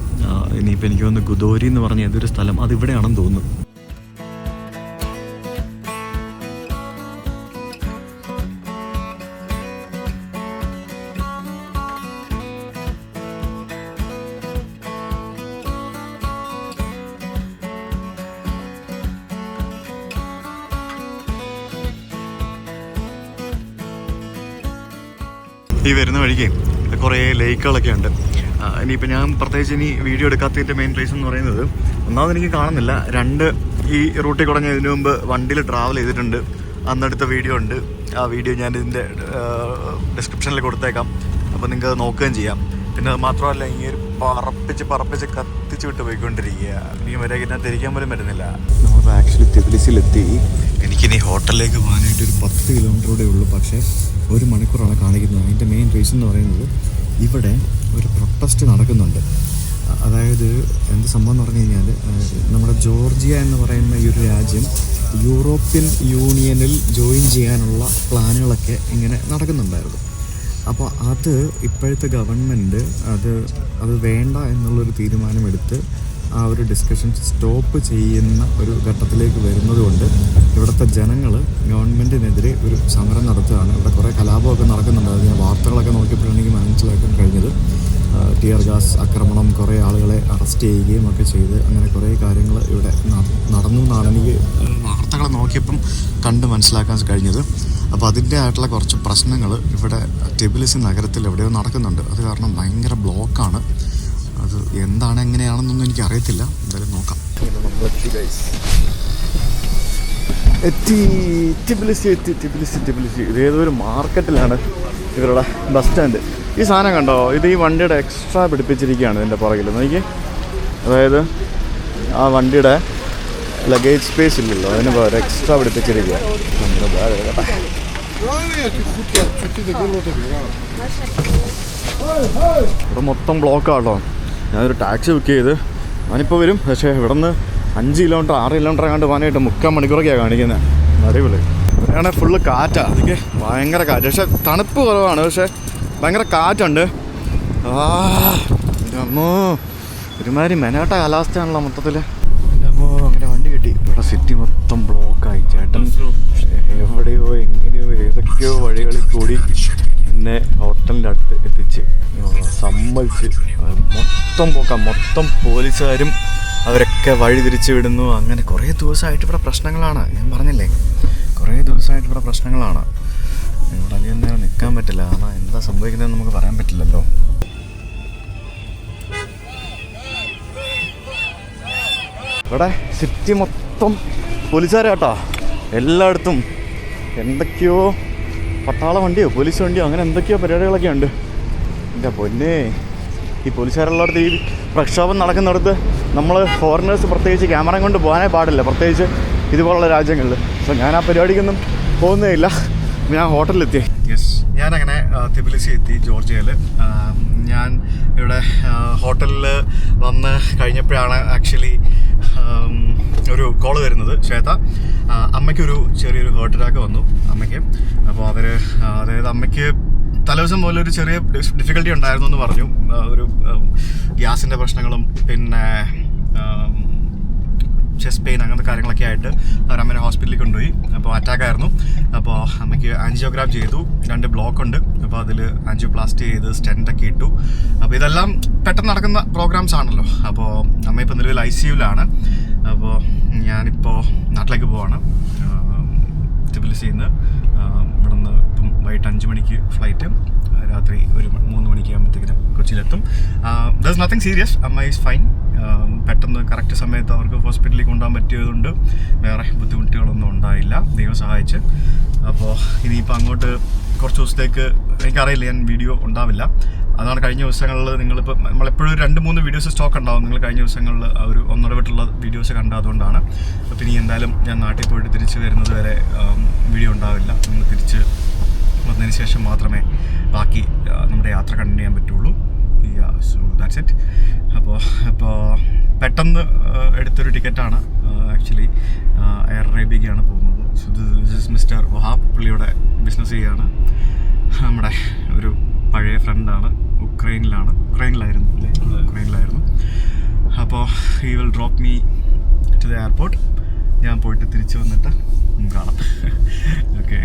ഇനിയിപ്പോൾ എനിക്ക് തോന്നുന്നു ഗുദോരി എന്ന് പറഞ്ഞ ഏതൊരു സ്ഥലം അതിവിടെയാണെന്ന് തോന്നുന്നു. കുറേ ലേക്കുകളൊക്കെ ഉണ്ട്. ഇനിയിപ്പോൾ ഞാൻ പ്രത്യേകിച്ച് ഇനി വീഡിയോ എടുക്കാത്തതിന്റെ മെയിൻ റീസൺ എന്ന് പറയുന്നത് ഒന്നാമത് എനിക്ക് കാണുന്നില്ല. രണ്ട് ഈ റൂട്ടിൽ കൂടെ ഞാൻ ഇതിനു മുമ്പ് വണ്ടിയിൽ ട്രാവൽ ചെയ്തിട്ടുണ്ട്. അന്നെടുത്ത വീഡിയോ ഉണ്ട്. ആ വീഡിയോ ഞാൻ ഇതിന്റെ ഡിസ്ക്രിപ്ഷനിൽ കൊടുത്തേക്കാം. അപ്പോൾ നിങ്ങൾക്ക് അത് നോക്കുകയും ചെയ്യാം. പിന്നെ അത് മാത്രമല്ല ഈ ഒരു പറപ്പിച്ച് പറപ്പിച്ച് കത്തിച്ച് വിട്ട് പോയിക്കൊണ്ടിരിക്കുക. ഇനി വരെ ഇതിനകത്ത് തിരിക്കാൻ പോലും പറ്റുന്നില്ല. നമ്മൾ ആക്ച്വലി തിബിലിസിലെത്തി. എനിക്കിനി ഹോട്ടലിലേക്ക് പോകാനായിട്ട് ഒരു പത്ത് കിലോമീറ്ററൂടെ ഉള്ളൂ. പക്ഷേ ഒരു മണിക്കൂറാണ് കാണിക്കുന്നത്. അതിന്റെ മെയിൻ റീസൺ എന്ന് പറയുന്നത് ഇവിടെ ഒരു പ്രൊട്ടസ്റ്റ് നടക്കുന്നുണ്ട്. അതായത് എന്ത് സംഭവം എന്ന് പറഞ്ഞു കഴിഞ്ഞാൽ നമ്മുടെ ജോർജിയ എന്ന് പറയുന്ന ഈ ഒരു രാജ്യം യൂറോപ്യൻ യൂണിയനിൽ ജോയിൻ ചെയ്യാനുള്ള പ്ലാനുകളൊക്കെ ഇങ്ങനെ നടക്കുന്നുണ്ടായിരുന്നു. അപ്പോൾ അത് ഇപ്പോഴത്തെ ഗവൺമെന്റ് അത് അത് വേണ്ട എന്നുള്ളൊരു തീരുമാനമെടുത്ത് ആ ഒരു ഡിസ്കഷൻ സ്റ്റോപ്പ് ചെയ്യുന്ന ഒരു ഘട്ടത്തിലേക്ക് വരുന്നത് കൊണ്ട് ഇവിടുത്തെ ജനങ്ങൾ ഗവൺമെന്റിനെതിരെ ഒരു സമരം നടത്തുകയാണ്. ഇവിടെ കുറേ കലാപമൊക്കെ നടക്കുന്നുണ്ട്. അത് ഞാൻ വാർത്തകളൊക്കെ നോക്കിയപ്പോഴാണ് എനിക്ക് മനസ്സിലാക്കാൻ കഴിഞ്ഞത്. ടിയർ ഗ്യാസ് ആക്രമണം കുറേ ആളുകളെ അറസ്റ്റ് ചെയ്യുകയും ഒക്കെ ചെയ്ത് അങ്ങനെ കുറേ കാര്യങ്ങൾ ഇവിടെ നട- നടന്നു എന്നാണ് എനിക്ക് വാർത്തകൾ നോക്കിയപ്പം കണ്ട് മനസ്സിലാക്കാൻ കഴിഞ്ഞത്. അപ്പോൾ അതിന്റെ ആയിട്ടുള്ള കുറച്ച് പ്രശ്നങ്ങൾ ഇവിടെ ടെബിലിസി നഗരത്തിൽ എവിടെയോ നടക്കുന്നുണ്ട്. അത് കാരണം ഭയങ്കര ബ്ലോക്കാണ്. അത് എന്താണ് എങ്ങനെയാണെന്നൊന്നും എനിക്ക് അറിയത്തില്ല എന്തായാലും നോക്കാം. എത്തി ടിബിലിസി ടിബിലിസി ടിബിലിസി. ഇത് ഏതോ ഒരു മാർക്കറ്റിലാണ് ഇവരുടെ ബസ് സ്റ്റാൻഡ്. ഈ സാധനം കണ്ടോ? ഇത് ഈ വണ്ടിയുടെ എക്സ്ട്രാ പിടിപ്പിച്ചിരിക്കുകയാണ് ഇതിന്റെ പുറകിൽ നോക്കി അതായത് ആ വണ്ടിയുടെ ലഗേജ് സ്പേസ് ഇല്ലല്ലോ. അതിന് പകരം എക്സ്ട്രാ പിടിപ്പിച്ചിരിക്കുക. ഇവിടെ മൊത്തം ബ്ലോക്കാണല്ലോ ഞാനൊരു ടാക്സി ബുക്ക് ചെയ്ത്. ഞാനിപ്പോൾ വരും. പക്ഷേ ഇവിടെ നിന്ന് അഞ്ച് കിലോമീറ്റർ ആറ് കിലോമീറ്റർ കണ്ട് പോകാനായിട്ട് മുക്കാൽ മണിക്കൂറൊക്കെയാണ് കാണിക്കുന്നത് അടിപൊളി. ഇവിടെയാണെങ്കിൽ ഫുള്ള് കാറ്റാണ് അതൊക്കെ ഭയങ്കര കാറ്റ്. പക്ഷെ തണുപ്പ് കുറവാണ്. പക്ഷെ ഭയങ്കര കാറ്റുണ്ട്. ആ അമ്മോ. ഒരുമാതിരി മെനാട്ട കാലാവസ്ഥയാണല്ലോ മൊത്തത്തിൽ അമ്മോ അങ്ങനെ വണ്ടി കിട്ടി. ഇവിടെ സിറ്റി മൊത്തം ബ്ലോക്കായി ചേട്ടൻ എവിടെയോ എങ്ങനെയോ ഏതൊക്കെയോ വഴികളിൽ കൂടി എന്നെ ഹോട്ടലിന്റെ അടുത്ത് എത്തിച്ച്. സമ്മതിച്ച്. മൊത്തം പോക്കാം. മൊത്തം പോലീസുകാരും അവരൊക്കെ വഴി തിരിച്ചു വിടുന്നു. അങ്ങനെ കുറേ ദിവസമായിട്ട് ഇവിടെ പ്രശ്നങ്ങളാണ്. ഞാൻ പറഞ്ഞില്ലേ? കുറേ ദിവസമായിട്ട് ഇവിടെ പ്രശ്നങ്ങളാണ്. ഇവിടെ അധികം നേരം നിൽക്കാൻ പറ്റില്ല. കാരണം എന്താ സംഭവിക്കുന്നതെന്ന് നമുക്ക് പറയാൻ പറ്റില്ലല്ലോ. ഇവിടെ സിറ്റി മൊത്തം പോലീസുകാരാട്ടോ എല്ലായിടത്തും. എന്തൊക്കെയോ പട്ടാള വണ്ടിയോ പോലീസ് വണ്ടിയോ അങ്ങനെ എന്തൊക്കെയോ പരിപാടികളൊക്കെ ഉണ്ട് എന്റെ പൊന്നേ. ഈ പോലീസുകാരുള്ളിടത്ത് ഈ പ്രക്ഷോഭം നടക്കുന്നിടത്ത് നമ്മൾ ഫോറിനേഴ്സ് പ്രത്യേകിച്ച് ക്യാമറ കൊണ്ട് പോകാനേ പാടില്ല. പ്രത്യേകിച്ച് ഇതുപോലുള്ള രാജ്യങ്ങളിൽ. സോ ഞാൻ ആ പരിപാടിക്കൊന്നും പോകുന്നേ ഇല്ല ഞാൻ ഹോട്ടലിലെത്തി. യെസ് ഞാനങ്ങനെ തിബിലിസി എത്തി ജോർജിയയിൽ ഞാൻ ഇവിടെ ഹോട്ടലിൽ വന്ന് കഴിഞ്ഞപ്പോഴാണ് ആക്ച്വലി ഒരു കോൾ വരുന്നത് ശ്വേത. അമ്മയ്ക്കൊരു ചെറിയൊരു ഹേർട്ട് അറ്റാക്ക് വന്നു അമ്മയ്ക്ക്. അപ്പോൾ അവർ അതായത് അമ്മയ്ക്ക് തലേദിവസം പോലെ ഒരു ചെറിയ ഡിഫിക്കൽട്ടി ഉണ്ടായിരുന്നു എന്ന് പറഞ്ഞു. ഒരു ഗ്യാസിന്റെ പ്രശ്നങ്ങളും പിന്നെ ചെസ്റ്റ് പെയിൻ അങ്ങനത്തെ കാര്യങ്ങളൊക്കെ ആയിട്ട് അവർ അമ്മേനെ ഹോസ്പിറ്റലിൽ കൊണ്ടുപോയി. അപ്പോൾ അറ്റാക്ക് ആയിരുന്നു. അപ്പോൾ അമ്മയ്ക്ക് ആൻജിയോഗ്രാം ചെയ്തു. രണ്ട് ബ്ലോക്ക് ഉണ്ട്. അപ്പോൾ അതിൽ ആൻജിയോപ്ലാസ്റ്റി ചെയ്ത് സ്റ്റെന്റൊക്കെ ഇട്ടു. അപ്പോൾ ഇതെല്ലാം പെട്ടെന്ന് നടക്കുന്ന പ്രോഗ്രാംസ് ആണല്ലോ. അപ്പോൾ അമ്മ ഇപ്പോൾ നിലവിൽ ഐ സി യുവിലാണ് അപ്പോൾ ഞാനിപ്പോൾ നാട്ടിലേക്ക് പോവാണ്. തിബിലിസിയിൽ വൈകിട്ട് അഞ്ച് മണിക്ക് ഫ്ലൈറ്റ് രാത്രി ഒരു മൂന്ന് മണിക്ക് ആകുമ്പോഴത്തേക്കിനും കൊച്ചിയിലെത്തും thus nothing serious amma is fine പെട്ടെന്ന് കറക്റ്റ് സമയത്ത് അവർക്ക് ഹോസ്പിറ്റലിൽ കൊണ്ടുപോകാൻ പറ്റിയതുകൊണ്ട് വേറെ ബുദ്ധിമുട്ടുകളൊന്നും ഉണ്ടായില്ല. ദൈവം സഹായിച്ച്. അപ്പോൾ ഇനിയിപ്പോൾ അങ്ങോട്ട് കുറച്ച് ദിവസത്തേക്ക് എനിക്കറിയില്ല ഞാൻ വീഡിയോ ഉണ്ടാവില്ല. അതാണ് കഴിഞ്ഞ ദിവസങ്ങളിൽ നിങ്ങളിപ്പോൾ നമ്മളെപ്പോഴും രണ്ട് മൂന്ന് വീഡിയോസ് സ്റ്റോക്ക് ഉണ്ടാവും. നിങ്ങൾ കഴിഞ്ഞ ദിവസങ്ങളിൽ ഒരു ഒന്നിടവിട്ടുള്ള വീഡിയോസ് കണ്ട അതുകൊണ്ടാണ്. അപ്പോൾ ഇനി എന്തായാലും ഞാൻ നാട്ടിൽ പോയിട്ട് തിരിച്ച് വരുന്നത് വരെ വീഡിയോ ഉണ്ടാവില്ല. നിങ്ങൾ തിരിച്ച് വന്നതിന് ശേഷം മാത്രമേ ബാക്കി നമ്മുടെ യാത്ര കണ്ടിന്യൂ ചെയ്യാൻ പറ്റുള്ളൂ. സോ ദാറ്റ്സ് ഇറ്റ് അപ്പോൾ അപ്പോൾ പെട്ടെന്ന് എടുത്തൊരു ടിക്കറ്റാണ് ആക്ച്വലി എയർ അറേബ്യക്കാണ് പോകുന്നത്. സോ ദിസ് മിസ്റ്റർ വഹാബ് പുള്ളിയുടെ ബിസിനസ് ചെയ്യുകയാണ് നമ്മുടെ ഒരു പഴയ ഫ്രണ്ടാണ് ഉക്രൈനിലാണ്. ഉക്രൈനിലായിരുന്നു അല്ലേ? ഉക്രൈനിലായിരുന്നു. അപ്പോൾ he will drop me to the airport ഞാൻ പോയിട്ട് തിരിച്ചു വന്നിട്ട് കാണാം. ഓക്കെ.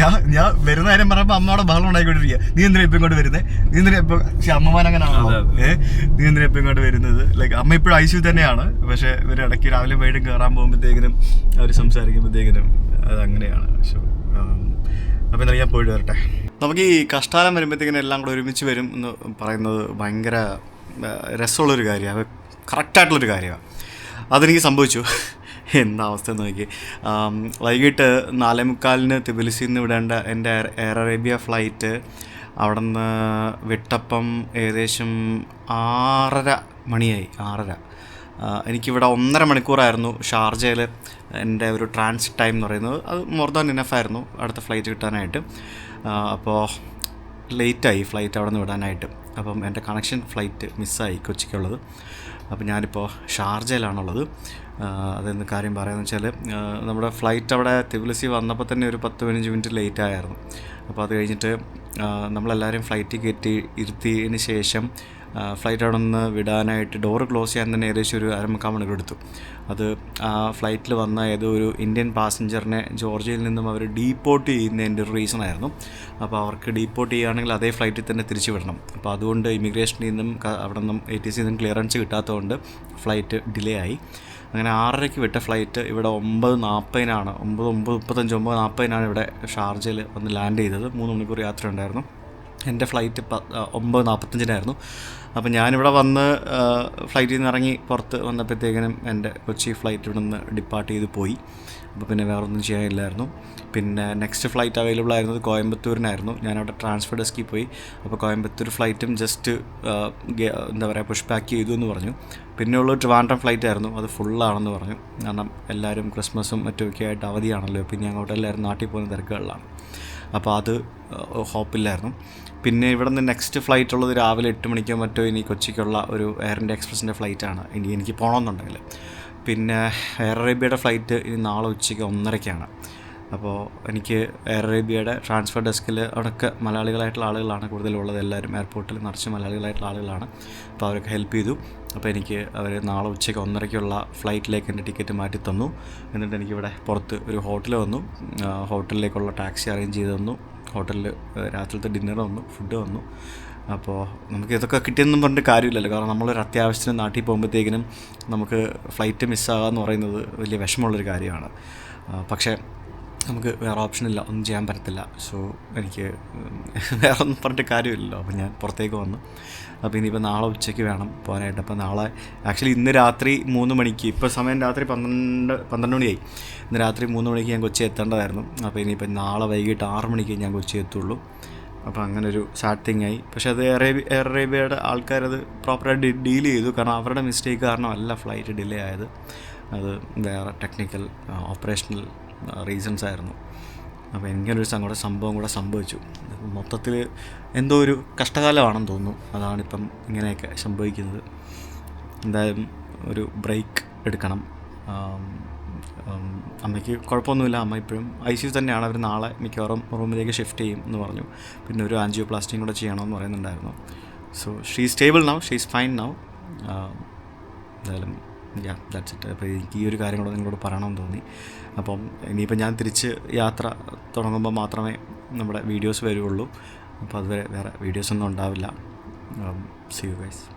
ഞാൻ ഞാൻ വരുന്ന കാര്യം പറഞ്ഞപ്പോൾ അമ്മയുടെ ബഹളം ഉണ്ടായിക്കൊണ്ടിരിക്കുക നീ എന്തിനാ ഇപ്പം ഇങ്ങോട്ട് വരുന്നത് നീ എന്തിനാ ഇപ്പം പക്ഷെ അമ്മമാൻ അങ്ങനെയാണോ ഏ? നീ എന്തിനാ ഇപ്പം ഇങ്ങോട്ട് വരുന്നത്? ലൈക്ക് അമ്മ ഇപ്പോഴും ഐ തന്നെയാണ്. പക്ഷേ ഇവർ ഇടയ്ക്ക് രാവിലെ വൈകിട്ടും കയറാൻ പോകുമ്പോഴത്തേക്കിനും അവർ സംസാരിക്കുമ്പോഴത്തേക്കിനും അത് അങ്ങനെയാണ്. പക്ഷേ അപ്പോൾ എന്തായാലും ഞാൻ പോയിട്ട് വരട്ടെ. നമുക്ക് ഈ കഷ്ടാലം വരുമ്പോഴത്തേക്കിനും എല്ലാം കൂടെ ഒരുമിച്ച് വരും എന്ന് പറയുന്നത് ഭയങ്കര രസമുള്ളൊരു കാര്യമാണ്. കറക്റ്റായിട്ടുള്ളൊരു കാര്യമാണ്. അതെനിക്ക് സംഭവിച്ചു. എന്താ അവസ്ഥ നോക്കി. വൈകിട്ട് നാലേ മുക്കാലിന് തിബിലിസിൽ നിന്ന് വിടേണ്ട എന്റെ എയർ അറേബ്യ ഫ്ലൈറ്റ് അവിടെ നിന്ന് വിട്ടപ്പം ഏകദേശം ആറര മണിയായി ആറര. എനിക്കിവിടെ ഒന്നര മണിക്കൂറായിരുന്നു ഷാർജയിൽ എന്റെ ഒരു ട്രാൻസിറ്റ് ടൈം എന്ന് പറയുന്നത്. അത് മോർ ദാൻ ഇനഫ് ആയിരുന്നു അടുത്ത ഫ്ലൈറ്റ് കിട്ടാനായിട്ട്. അപ്പോൾ ലേറ്റായി ഫ്ലൈറ്റ് അവിടെ നിന്ന് വിടാനായിട്ട്. അപ്പം എന്റെ കണക്ഷൻ ഫ്ലൈറ്റ് മിസ്സായി കൊച്ചിക്കുള്ളത്. അപ്പോൾ ഞാനിപ്പോൾ ഷാർജയിലാണുള്ളത്. അതെന്ന് കാര്യം പറയാമെന്ന് വെച്ചാൽ നമ്മുടെ ഫ്ലൈറ്റ് അവിടെ തിബിലിസി വന്നപ്പോൾ തന്നെ ഒരു പത്ത് പതിനഞ്ച് മിനിറ്റ് ലേറ്റ് ആയിരുന്നു. അപ്പോൾ അത് കഴിഞ്ഞിട്ട് നമ്മളെല്ലാവരും ഫ്ലൈറ്റ് കയറ്റി ഇരുത്തിയതിന് ശേഷം ഫ്ലൈറ്റ് അവിടെ നിന്ന് വിടാനായിട്ട് ഡോറ് ക്ലോസ് ചെയ്യാൻ തന്നെ ഏകദേശം ഒരു അരമുക്കാൽ മണിക്കൂർ എടുത്തു. അത് ആ ഫ്ലൈറ്റിൽ വന്ന ഏതോ ഒരു ഇന്ത്യൻ പാസഞ്ചറിനെ ജോർജിയയിൽ നിന്നും അവർ ഡീപ്പോർട്ട് ചെയ്യുന്നതിന്റെ ഒരു റീസൺ ആയിരുന്നു. അപ്പോൾ അവർക്ക് ഡീപ്പോർട്ട് ചെയ്യുകയാണെങ്കിൽ അതേ ഫ്ലൈറ്റിൽ തന്നെ തിരിച്ചു വിടണം. അപ്പോൾ അതുകൊണ്ട് ഇമിഗ്രേഷനിൽ നിന്നും അവിടെ നിന്നും എ ടി സിയിൽ നിന്നും ക്ലിയറൻസ് കിട്ടാത്തതുകൊണ്ട് ഫ്ലൈറ്റ് ഡിലേ ആയി. അങ്ങനെ ആറരയ്ക്ക് വിട്ട ഫ്ലൈറ്റ് ഇവിടെ ഒമ്പത് നാൽപ്പതിനാണ് ഒമ്പത് ഒമ്പത് മുപ്പത്തഞ്ച് ഒമ്പത് നാൽപ്പതിനാണ് ഇവിടെ ഷാർജയിൽ വന്ന് ലാൻഡ് ചെയ്തത്. മൂന്ന് മണിക്കൂർ യാത്ര ഉണ്ടായിരുന്നു. എന്റെ ഫ്ലൈറ്റ് പ ഒമ്പത് നാൽപ്പത്തഞ്ചിനായിരുന്നു അപ്പോൾ ഞാനിവിടെ വന്ന് ഫ്ലൈറ്റിൽ നിന്ന് ഇറങ്ങി പുറത്ത് വന്നപ്പോഴത്തേക്കിനും എന്റെ കൊച്ചി ഫ്ലൈറ്റ് ഇവിടെ നിന്ന് ഡിപ്പാർട്ട് ചെയ്ത് പോയി. അപ്പോൾ പിന്നെ വേറെ ഒന്നും ചെയ്യാനില്ലായിരുന്നു. പിന്നെ നെക്സ്റ്റ് ഫ്ലൈറ്റ് അവൈലബിൾ ആയിരുന്നത് കോയമ്പത്തൂരിനായിരുന്നു. ഞാനവിടെ ട്രാൻസ്ഫർ ഡെസ്കിൽ പോയി. അപ്പോൾ കോയമ്പത്തൂർ ഫ്ലൈറ്റും ജസ്റ്റ് എന്താ പറയുക പുഷ് പാക്ക് ചെയ്തു എന്ന് പറഞ്ഞു. പിന്നെ പിന്നെയുള്ള ട്രിവാൻഡ്രം ഫ്ലൈറ്റ് ആയിരുന്നു. അത് ഫുള്ളാണെന്ന് പറഞ്ഞു. കാരണം എല്ലാവരും ക്രിസ്മസും മറ്റുമൊക്കെ ആയിട്ട് അവധിയാണല്ലോ. പിന്നെ അങ്ങോട്ട് എല്ലാവരും നാട്ടിൽ പോകുന്ന തിരക്കുകളിലാണ്. അപ്പോൾ അത് ഹോപ്പില്ലായിരുന്നു. പിന്നെ ഇവിടെ നിന്ന് നെക്സ്റ്റ് ഫ്ലൈറ്റ് ഉള്ളത് രാവിലെ എട്ട് മണിക്കോ മറ്റോ ഇനി കൊച്ചിക്കുള്ള ഒരു എയർ ഇന്ത്യ എക്സ്പ്രസിന്റെ ഫ്ലൈറ്റാണ് ഇനി എനിക്ക് പോകണമെന്നുണ്ടെങ്കിൽ പിന്നെ എയർ അറേബ്യയുടെ ഫ്ലൈറ്റ് ഇനി നാളെ ഉച്ചയ്ക്ക് ഒന്നരയ്ക്കാണ്. അപ്പോൾ എനിക്ക് എയർ അറേബ്യയുടെ ട്രാൻസ്ഫർ ഡെസ്കിൽ അവിടെയൊക്കെ മലയാളികളായിട്ടുള്ള ആളുകളാണ് കൂടുതലുള്ളത്. എല്ലാവരും എയർപോർട്ടിൽ നിറച്ച് മലയാളികളായിട്ടുള്ള ആളുകളാണ്. അപ്പോൾ അവരൊക്കെ ഹെൽപ്പ് ചെയ്തു. അപ്പോൾ എനിക്ക് അവർ നാളെ ഉച്ചയ്ക്ക് ഒന്നരയ്ക്കുള്ള ഫ്ലൈറ്റിലേക്ക് എന്റെ ടിക്കറ്റ് മാറ്റി തന്നു. എന്നിട്ട് എനിക്കിവിടെ പുറത്ത് ഒരു ഹോട്ടൽ വന്നു. ഹോട്ടലിലേക്കുള്ള ടാക്സി അറേഞ്ച് ചെയ്ത് തന്നു. ഹോട്ടലിൽ രാത്രിയിലത്തെ ഡിന്നർ വന്നു ഫുഡ് വന്നു. അപ്പോൾ നമുക്ക് ഇതൊക്കെ കിട്ടിയെന്നും പറഞ്ഞിട്ട് കാര്യമില്ലല്ലോ. കാരണം നമ്മളൊരു അത്യാവശ്യത്തിന് നാട്ടിൽ പോകുമ്പോഴത്തേക്കിനും നമുക്ക് ഫ്ലൈറ്റ് മിസ്സാകുക എന്ന് പറയുന്നത് വലിയ വിഷമമുള്ളൊരു കാര്യമാണ്. പക്ഷേ നമുക്ക് വേറെ ഓപ്ഷൻ ഇല്ല ഒന്നും ചെയ്യാൻ പറ്റത്തില്ല. സോ എനിക്ക് വേറെ ഒന്നും പറഞ്ഞിട്ട് കാര്യമില്ലല്ലോ. അപ്പോൾ ഞാൻ പുറത്തേക്ക് വന്നു. അപ്പോൾ ഇനിയിപ്പോൾ നാളെ ഉച്ചയ്ക്ക് വേണം പോകാനായിട്ട്. അപ്പോൾ നാളെ ആക്ച്വലി ഇന്ന് രാത്രി മൂന്ന് മണിക്ക് ഇപ്പോൾ സമയം രാത്രി പന്ത്രണ്ട് പന്ത്രണ്ട് മണിയായി. ഇന്ന് രാത്രി മൂന്ന് മണിക്ക് ഞാൻ കൊച്ചി എത്തേണ്ടതായിരുന്നു. അപ്പോൾ ഇനിയിപ്പോൾ നാളെ വൈകിട്ട് ആറ് മണിക്ക് ഞാൻ കൊച്ചി എത്തുള്ളൂ. അപ്പോൾ അങ്ങനെ ഒരു തിങ് ആയി. പക്ഷേ അത് അറേബ്യ എയർ അറേബ്യയുടെ ആൾക്കാരത് പ്രോപ്പറായിട്ട് ഡീൽ ചെയ്തു. കാരണം അവരുടെ മിസ്റ്റേക്ക് കാരണമല്ല ഫ്ലൈറ്റ് ഡിലേ ആയത്. അത് വേറെ ടെക്നിക്കൽ ഓപ്പറേഷണൽ റീസൺസ് ആയിരുന്നു. അപ്പോൾ ഇങ്ങനൊരു സങ്കട സംഭവം കൂടെ സംഭവിച്ചു. മൊത്തത്തിൽ എന്തോ ഒരു കഷ്ടകാലമാണെന്ന് തോന്നുന്നു. അതാണിപ്പം ഇങ്ങനെയൊക്കെ സംഭവിക്കുന്നത്. എന്തായാലും ഒരു ബ്രേക്ക് എടുക്കണം. അമ്മയ്ക്ക് കുഴപ്പമൊന്നുമില്ല. അമ്മ ഇപ്പോഴും ഐ സി യു തന്നെയാണ്. അവർ നാളെ മിക്കവാറും റൂമിലേക്ക് ഷിഫ്റ്റ് ചെയ്യും എന്ന് പറഞ്ഞു. പിന്നെ ഒരു ആൻജിയോ പ്ലാസ്റ്റിയും കൂടെ ചെയ്യണമെന്ന് പറയുന്നുണ്ടായിരുന്നു. So she stable now she is fine now എന്തായാലും യാ ദാറ്റ്സ് ഇറ്റ് അപ്പോൾ എനിക്ക് ഈ ഒരു കാര്യം കൂടെ നിങ്ങളോട് പറയണമെന്ന് തോന്നി. അപ്പം ഇനിയിപ്പോൾ ഞാൻ തിരിച്ച് യാത്ര തുടങ്ങുമ്പോൾ മാത്രമേ നമ്മുടെ വീഡിയോസ് വരുള്ളൂ. അപ്പോൾ അതുവരെ വേറെ വീഡിയോസ് ഒന്നും ഉണ്ടാവില്ല സി യു ഗൈസ്